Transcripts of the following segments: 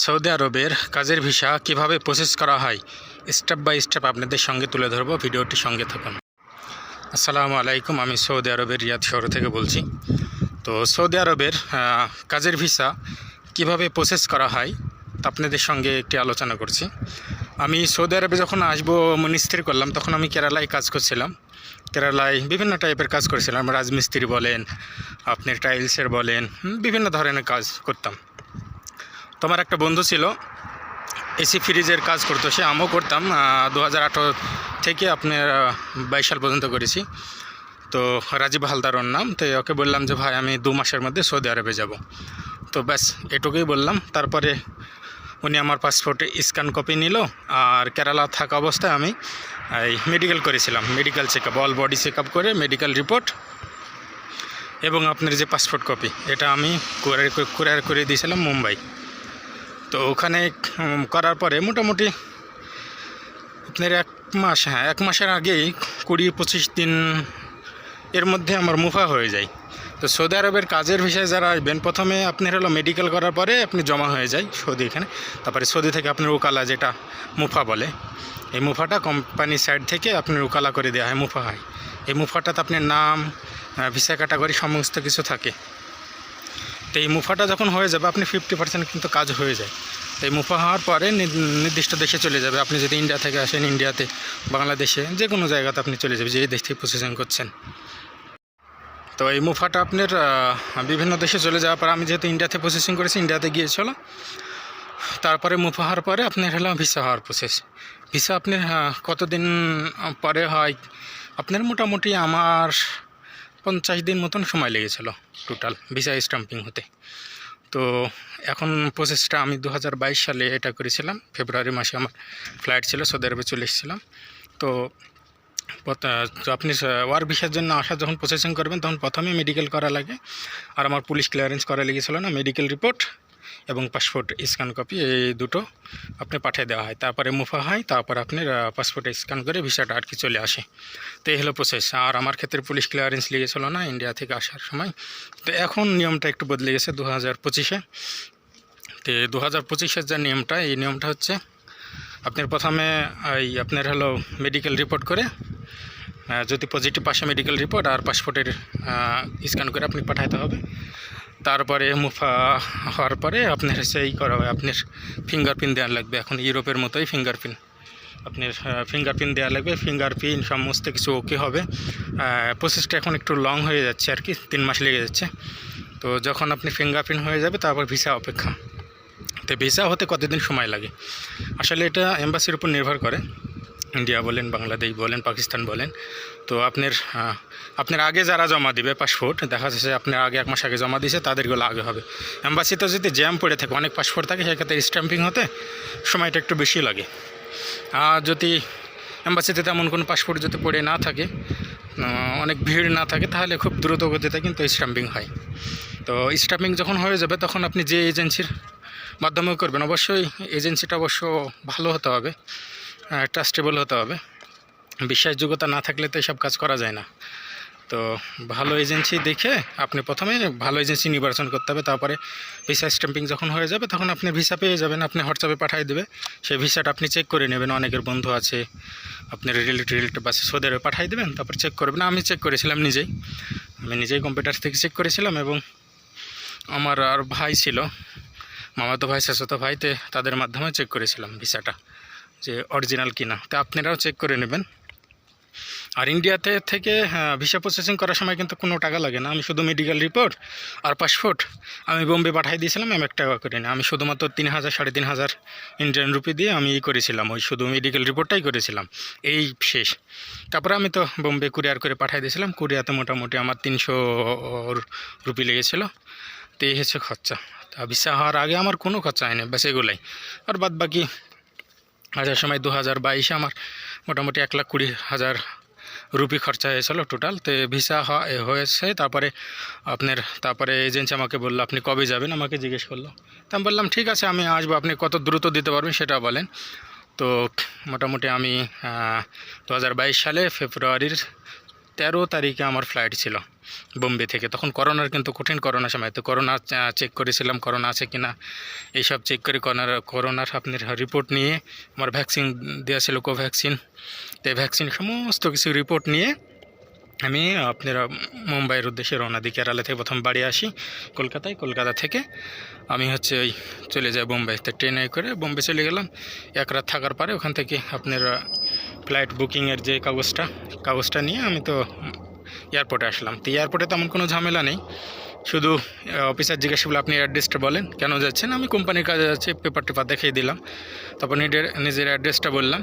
Saudi আরবের কাজের visa কীভাবে প্রসেস করা হয় স্টেপ বাই স্টেপ আপনাদের সঙ্গে তুলে ধরবো, ভিডিওটি সঙ্গে থাকুন। আসসালামু আলাইকুম, আমি সৌদি আরবের রিয়াদ শহর থেকে বলছি। তো সৌদি আরবের কাজের ভিসা কীভাবে প্রসেস করা হয়, তা আপনাদের সঙ্গে একটি আলোচনা করছি। আমি সৌদি আরবে যখন আসব মনিস্থির করলাম, তখন আমি কেরালায় কাজ করছিলাম। কেরালায় বিভিন্ন টাইপের কাজ করেছিলাম, রাজমিস্ত্রি বলেন, আপনি টাইলসের বলেন বিভিন্ন ধরনের কাজ করতাম। তো আমার একটা বন্ধু ছিল, এসি ফ্রিজের কাজ করতো, সে আমিও করতাম দু হাজার আঠেরো থেকে আপনার বাইশ সাল পর্যন্ত করেছি। তো রাজীব হালদার ওর নাম, তো ওকে বললাম যে, ভাই, আমি দু মাসের মধ্যে সৌদি আরবে যাব। তো ব্যাস, এটুকুই বললাম। তারপরে উনি আমার পাসপোর্টে স্ক্যান কপি নিল, আর কেরালা থাকা অবস্থায় আমি, এই মেডিকেল করেছিলাম। Medical check up all body check up করে মেডিকেল রিপোর্ট এবং আপনার যে পাসপোর্ট কপি, এটা আমি কুরিয়ার কুরিয়ার করে দিয়েছিলাম মুম্বাই। তো ওখানে করার পরে মোটামুটি আপনার এক মাস হ্যাঁ এক মাসের আগেই কুড়ি পঁচিশ দিন এর মধ্যে আমার মুফা হয়ে যায়। তো সৌদি আরবের কাজের বিষয়ে যারা আসবেন, প্রথমে আপনার হলো মেডিকেল করার পরে আপনি জমা হয়ে যায় সৌদি এখানে। তারপরে সৌদি থেকে আপনার উকালা যেটা মুফা বলে, এই মুফাটা কোম্পানি সাইড থেকে আপনার উকালা করে দেওয়া হয়, মুফা হয়। এই মুফাটাতে আপনার নাম ভিসা ক্যাটাগরি সমস্ত কিছু থাকে। তো এই মুফাটা যখন হয়ে যাবে, আপনি ফিফটি পার্সেন্ট কিন্তু কাজ হয়ে যায়। তো এই মুফা হওয়ার পরে নির্দিষ্ট দেশে চলে যাবে। আপনি যদি ইন্ডিয়া থেকে আসেন ইন্ডিয়াতে বাংলাদেশে যে কোনো জায়গাতে আপনি চলে যাবে যে দেশ থেকে প্রসেসিং করছেন। তো এই মুফাটা আপনার বিভিন্ন দেশে চলে যাওয়ার পর, আমি যেহেতু ইন্ডিয়াতে প্রসেসিং করেছি ইন্ডিয়াতে গিয়েছিল তারপরে মুফা হওয়ার পরে আপনার হলো ভিসা হওয়ার প্রসেস ভিসা আপনার কতদিন পরে হয়? আপনার মোটামুটি আমার পঞ্চাশ দিন মতন সময় লেগেছিল টোটাল ভিসা স্টাম্পিং হতে। তো এখন প্রসেসটা আমি দু হাজার বাইশ সালে এটা করেছিলাম, ফেব্রুয়ারি মাসে আমার ফ্লাইট ছিল সৌদি আরবে চলে এসেছিলাম। তো আপনি ওয়ার ভিসার জন্য আসা যখন প্রসেসিং করবেন, তখন প্রথমে মেডিকেল করা লাগে। আর আমার পুলিশ ক্লিয়ারেন্স করা লেগেছিলো না মেডিকেল রিপোর্ট এবং পাসপোর্ট স্ক্যান কপি এই দুটো আপনি পাঠিয়ে দেওয়া হয়। তারপরে মুফা হয়, তারপর আপনার পাসপোর্ট স্ক্যান করে ভিসাটা আর কি চলে আসে। তো এই হলো প্রসেস আর আমার ক্ষেত্রে পুলিশ ক্লিয়ারেন্স লেগেছিলো না ইন্ডিয়া থেকে আসার সময়। তো এখন নিয়মটা একটু বদলে গেছে দু হাজার পঁচিশে। তো দু হাজার পঁচিশের যে নিয়মটা, এই নিয়মটা হচ্ছে আপনার প্রথমে এই আপনার হলো মেডিকেল রিপোর্ট করে যদি পজিটিভ আসে মেডিকেল রিপোর্ট আর পাসপোর্টের স্ক্যান করে আপনি পাঠাতে হবে। তারপরে মুফা হওয়ার পরে আপনার সেই করা হয়। আপনার ফিঙ্গারপ্রিন্ট দেওয়া লাগবে। এখন ইউরোপের মতোই ফিঙ্গারপ্রিন্ট আপনার ফিঙ্গারপ্রিন্ট দেওয়া লাগবে। ফিঙ্গারপ্রিন্ট সমস্ত কিছু ওকে হবে। প্রসেসটা এখন একটু লং হয়ে যাচ্ছে আর কি। তিন মাস লেগে যাচ্ছে। তো যখন আপনি ফিঙ্গারপ্রিন্ট হয়ে যাবে, তারপর ভিসা অপেক্ষা। তো ভিসা হতে কতদিন সময় লাগে? আসলে এটা এম্বাসির উপর নির্ভর করে। ইন্ডিয়া বলেন, বাংলাদেশ বলেন, পাকিস্তান বলেন, তো আপনার আপনার আগে যারা জমা দিবে পাসপোর্ট দেখা যাচ্ছে আপনার আগে এক মাস আগে জমা দিয়েছে তাদেরগুলো আগে হবে। এম্বাসিতে যদি জ্যাম পড়ে থাকে, অনেক পাসপোর্ট থাকে, সেক্ষেত্রে স্ট্যাম্পিং হতে সময়টা একটু বেশি লাগে। আর যদি এম্বাসিতে তেমন কোনো পাসপোর্ট যদি পড়ে না থাকে অনেক ভিড় না থাকে, তাহলে খুব দ্রুত গতিতে কিন্তু স্ট্যাম্পিং হয়। তো স্ট্যাম্পিং যখন হয়ে যাবে, তখন আপনি যে এজেন্সির মাধ্যমে করবেন, অবশ্যই এজেন্সিটা অবশ্য ভালো হতে হবে। ট্রাস্টেবল হতে হবে। বিশ্বাসযোগ্যতা না থাকলে তো এসব কাজ করা যায় না। তো ভালো এজেন্সি দেখে আপনি প্রথমে ভালো এজেন্সি নির্বাচন করতে হবে, তারপরে ভিসা স্ট্যাম্পিং যখন হয়ে যাবে তখন আপনি ভিসা পেয়ে যাবেন, আপনি হোয়াটসঅ্যাপে পাঠিয়ে দেবে। সেই ভিসাটা আপনি চেক করে নেবেন, অনেকের বন্ধু আছে আপনার রিলেটিভ রিলেটিভ আছে সৌদি আরবে পাঠিয়ে দেবেন, তারপর চেক করবেন। আমি চেক করেছিলাম নিজেই। আমি নিজেই কম্পিউটার থেকে চেক করেছিলাম এবং আমার আর ভাই ছিল, মামাতো ভাই শেষতো ভাইতে তাদের মাধ্যমে চেক করেছিলাম ভিসাটা যে অরিজিনাল কিনা। তো আপনারাও চেক করে নেবেন। আর ইন্ডিয়াতে থেকে হ্যাঁ, ভিসা প্রসেসিং করার সময় কিন্তু কোনো টাকা লাগে না। আমি শুধু মেডিকেল রিপোর্ট আর পাসপোর্ট আমি বোম্বে পাঠিয়ে দিয়েছিলাম আমি এক টাকা করি না আমি শুধুমাত্র তিন হাজার সাড়ে তিন হাজার ইন্ডিয়ান রুপি দিয়ে আমি ই করেছিলাম। ওই শুধু মেডিকেল রিপোর্টটাই করেছিলাম। এই শেষ। তারপরে আমি তো বোম্বে কুরিয়ার করে পাঠিয়ে দিয়েছিলাম। কুরিয়াতে মোটামুটি আমার তিনশো রুপি লেগেছিলো। তো এই হচ্ছে খরচা। তা ভিসা হওয়ার আগে আমার কোনো খরচা হয়নি ব্যাস এগুলাই। আর বাদ বাকি হাজার সময় দু হাজার বাইশে আমার মোটামুটি এক লাখ কুড়ি হাজার রুপি খরচা হয়েছিল টোটাল তো ভিসা হয়েছে, তারপরে আপনার, তারপরে এজেন্সি আমাকে বলল, আপনি কবে যাবেন? আমাকে জিজ্ঞেস করল। তা আমি বললাম, ঠিক আছে, আমি আসব। আপনি কত দ্রুত দিতে পারবেন সেটা বলেন। তো মোটামুটি আমি দু হাজার বাইশ সালে ফেব্রুয়ারির তেরো তারিখে আমার ফ্লাইট ছিল বোম্বে থেকে। তখন করোনার কিন্তু কঠিন করোনা সময়। তো করোনা চেক করেছিলাম করোনা আছে কি না এইসব চেক করে করোনার করোনার আপনার রিপোর্ট নিয়ে আমার ভ্যাকসিন দেওয়া ছিল কোভ্যাক্সিন তো ভ্যাকসিন সমস্ত কিছু রিপোর্ট নিয়ে আমি আপনার মুম্বাইয়ের উদ্দেশ্যে রওনা দিই। কেরালা থেকে প্রথম বাড়ি আসি, কলকাতায়। কলকাতা থেকে আমি হচ্ছে ওই চলে যাই বোম্বাইতে ট্রেনে করে বোম্বে চলে গেলাম। এক রাত থাকার পরে ওখান থেকে আপনার ফ্লাইট বুকিংয়ের যে কাগজটা কাগজটা নিয়ে আমি তো এয়ারপোর্টে আসলাম। তো এয়ারপোর্টে তেমন কোনো ঝামেলা নেই। শুধু অফিসার জিজ্ঞাসা করলে, আপনি অ্যাড্রেসটা বলেন, কেন যাচ্ছেন? আমি কোম্পানির কাজে যাচ্ছি পেপার টেপার দেখিয়ে দিলাম। তারপর নিজের নিজের অ্যাড্রেসটা বললাম।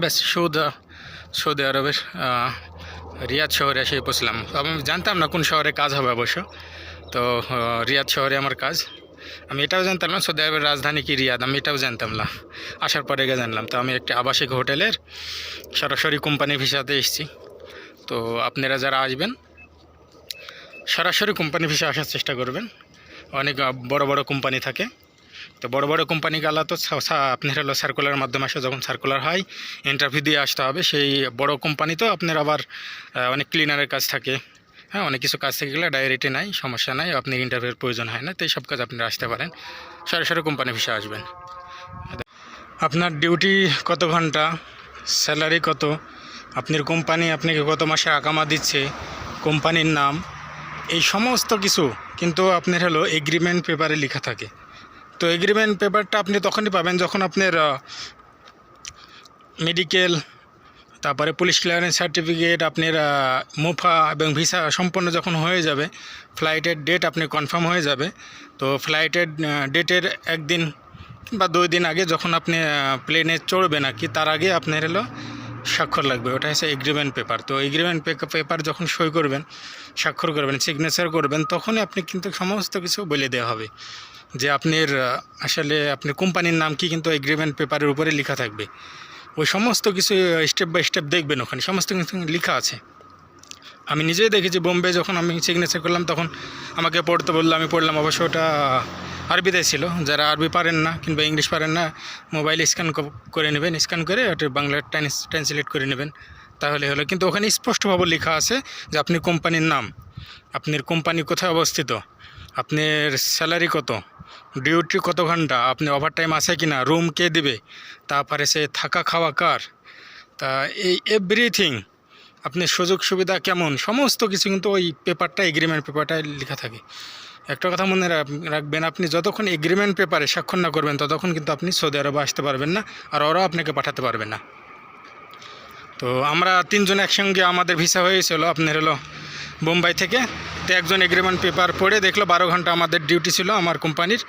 ব্যাস, সৌদা, সৌদি আরবের রিয়াদ শহরে এসে পৌঁছলাম। আমি জানতাম না কোন শহরে কাজ হবে অবশ্য। তো রিয়াদ শহরে আমার কাজ। আমি এটাও জানতাম না সৌদি আরবের রাজধানী কি রিয়াদ, আমি এটাও জানতাম না। আসার পরে গিয়ে জানলাম, তো আমি একটি আবাসিক হোটেলের সরাসরি কোম্পানি ভিসাতে এসেছি। তো আপনারা যারা আসবেন, সরাসরি কোম্পানি ভিসা আসার চেষ্টা করবেন। অনেক বড় বড় কোম্পানি থাকে। তো বড় বড় কোম্পানি গালা তো আপনার হলো সার্কুলার মাধ্যমে আসে, যখন সার্কুলার হয় ইন্টারভিউ দিয়ে আসতে হবে। সেই বড় কোম্পানি তো আপনার আবার অনেক ক্লিনারের কাজ থাকে। হ্যাঁ অনেক কিছু কাজ থেকে গেলে ডাইরেক্টে নাই, সমস্যা নাই আপনার ইন্টারভিউর প্রয়োজন হয় না, তো সব কাজ আপনারা আসতে পারেন। সরাসরি কোম্পানি ভিসা আসবেন। আপনার ডিউটি কত ঘণ্টা? স্যালারি কত? আপনার কোম্পানি আপনাকে কত মাসে আকামা দিচ্ছে? কোম্পানির নাম? এই সমস্ত কিছু কিন্তু আপনার হলো এগ্রিমেন্ট পেপারে লেখা থাকে। তো এগ্রিমেন্ট পেপারটা আপনি তখনই পাবেন যখন আপনার মেডিকেল তারপরে পুলিশ ক্লিয়ারেন্স সার্টিফিকেট আপনার মুফা এবং ভিসা সম্পন্ন যখন হয়ে যাবে ফ্লাইটের ডেট আপনি কনফার্ম হয়ে যাবে, তো ফ্লাইটের ডেটের একদিন বা দুই দিন আগে যখন আপনি প্লেনে চড়বেন আর কি তার আগে আপনার হলো স্বাক্ষর লাগবে। ওটা হচ্ছে এগ্রিমেন্ট পেপার তো এগ্রিমেন্ট পেপার যখন সই করবেন, স্বাক্ষর করবেন সিগনেচার করবেন, তখনই আপনি কিন্তু সমস্ত কিছু বলে দেওয়া হবে। যে আপনার আসলে আপনার কোম্পানির নাম কি কিন্তু এগ্রিমেন্ট পেপারের উপরে লেখা থাকবে। ওই সমস্ত কিছু স্টেপ বাই স্টেপ দেখবেন ওখানে। সমস্ত কিছু লেখা আছে। আমি নিজেই দেখেছি বোম্বে যখন আমি সিগনেচার করলাম, তখন আমাকে পড়তে বলল, আমি পড়লাম অবশ্য ওটা আরবিতে ছিল। যারা আরবি পারেন না কিংবা ইংলিশ পারেন না মোবাইল স্ক্যান করে নেবেন স্ক্যান করে ওটা বাংলা ট্রান্সলেট করে নেবেন। তাহলে হলো। কিন্তু ওখানে স্পষ্টভাবে লেখা আছে যে আপনি কোম্পানির নাম, আপনার কোম্পানি কোথায় অবস্থিত, আপনার স্যালারি কত ডিউটি কত ঘণ্টা? আপনি ওভারটাইম আছে কি না রুম কে দেবে? তারপরে সে থাকা খাওয়া কার? তা এই এভরিথিং আপনি সুযোগ সুবিধা কেমন? সমস্ত কিছু কিন্তু ওই পেপারটা এগ্রিমেন্ট পেপারটায় লেখা থাকে। একটা কথা মনে রাখবেন, আপনি যতক্ষণ এগ্রিমেন্ট পেপারে স্বাক্ষর না করবেন, ততক্ষণ কিন্তু আপনি সৌদি আরবে আসতে পারবেন না, আর ওরাও আপনাকে পাঠাতে পারবে না। তো আমরা তিনজন একসঙ্গে আমাদের ভিসা হয়েছিল আপনার হলো বোম্বাই থেকে। তো একজন এগ্রিমেন্ট পেপার পড়ে দেখল বারো ঘণ্টা আমাদের ডিউটি ছিল আমার কোম্পানির।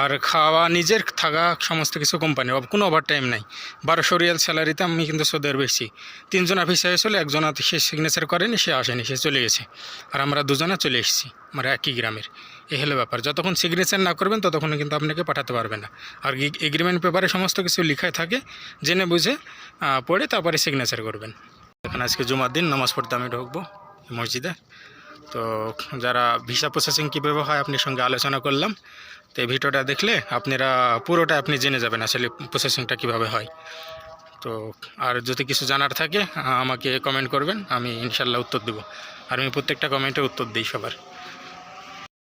আর খাওয়া, নিজের থাকা সমস্ত কিছু কোম্পানির। কোনো ওভার টাইম নাই। বারোশো রিয়াল স্যালারিতে আমি কিন্তু সৌদি আরবে এসেছি তিনজনা ভিসা হয়েছিল একজনা সে সিগনেচার করেনি, সে আসেনি, সে চলে গেছে। আর আমরা দুজনা চলে এসেছি আমরা একই গ্রামের। এই হলো ব্যাপার। যতক্ষণ সিগনেচার না করবেন, ততক্ষণ কিন্তু আপনাকে পাঠাতে পারবে না। আর এগ্রিমেন্ট পেপারে সমস্ত কিছু লেখায় থাকে, জেনে বুঝে পড়ে তারপরে সিগনেচার করবেন। এখন আজকে জুমার দিন, নামাজ পড়তে আমি ঢুকবো মসজিদে। তো যারা ভিসা প্রসেসিং কীভাবে হয় আপনার সঙ্গে আলোচনা করলাম, তো এই ভিডিওটা দেখলে আপনারা পুরোটা আপনি জেনে যাবেন আসলে প্রসেসিংটা কীভাবে হয়। তো আর যদি কিছু জানার থাকে, আমাকে কমেন্ট করবেন, আমি ইনশাল্লাহ উত্তর দেবো। আর আমি প্রত্যেকটা কমেন্টে উত্তর দিই সবার।